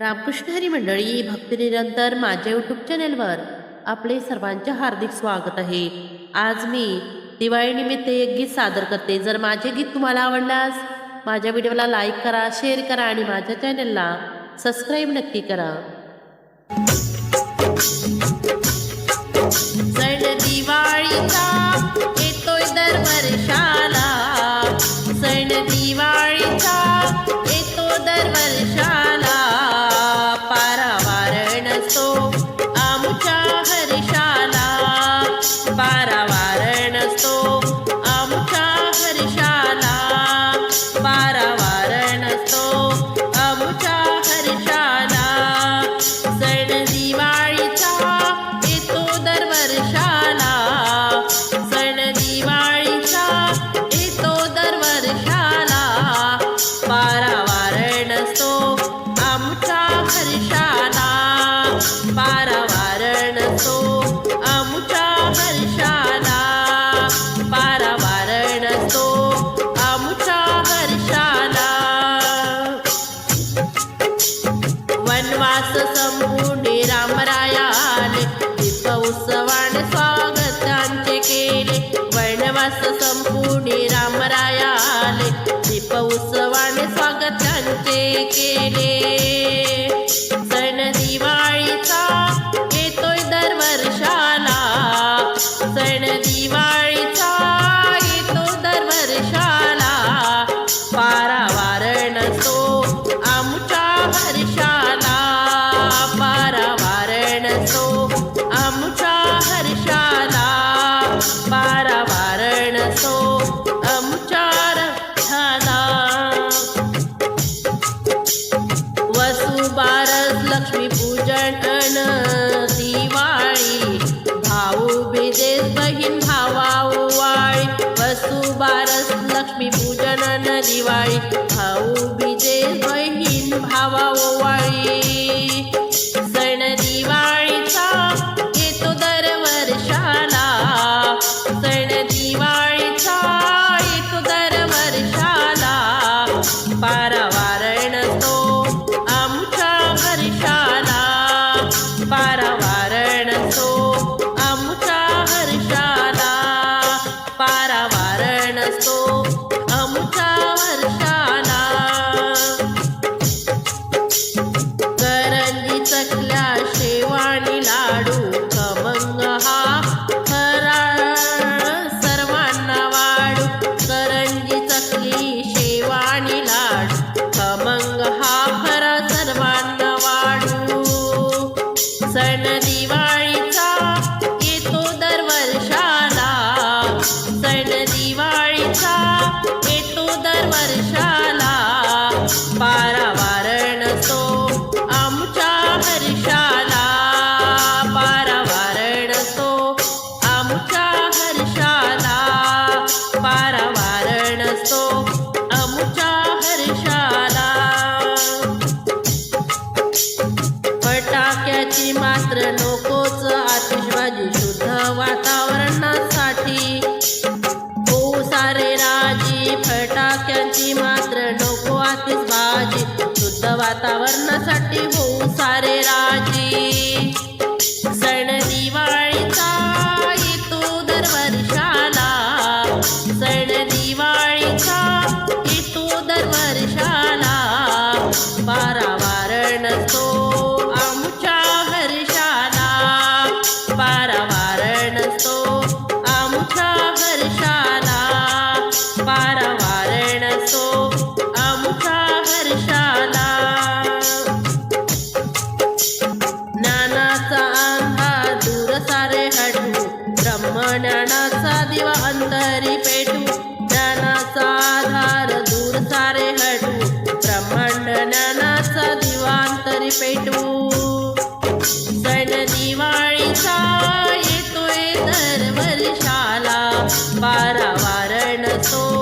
रामकृष्ण हरी मंडळी भक्तिनिरंतर माझ्या यूट्यूब चॅनेलवर आपले सर्वांचे हार्दिक स्वागत आहे. आज मी दिवाळीनिमित्त एक गीत सादर करते. जर माझे गीत तुम्हाला आवडल्यास माझ्या व्हिडिओला लाईक करा शेअर करा आणि माझ्या चॅनेलला सबस्क्राईब नक्की करा. स्वागत त्यांचे लक्ष्मी दिवाळी भाऊ बिजे बहीण भावा ओवाळी वसुबारस लक्ष्मी पूजन दिवाळी भाऊ बिजे बहीण भावा ओवाळी सण मात्र नकोच आतिषबाजी शुद्ध वातावरणासाठी. हो सारे राजी फटाक्यांची मात्र नको आतिषबाजी. शुद्ध वातावरणासाठी हो सारे राजी. पारावार नसतो आमच्या हर्षाला पारावार नसतो आमच्या हर्षाला ज्ञानाचा अंधार दूर सारे हटू. ब्रह्मज्ञानाचा दिवा अंतरी पेटू. ज्ञानाचा आधार दूर सारे हटू. ब्रह्मांड ज्ञानाचा दिवा अंतरी पेटू. दिवाळीचा येतोय दरवर्षाला. बारा वारण तो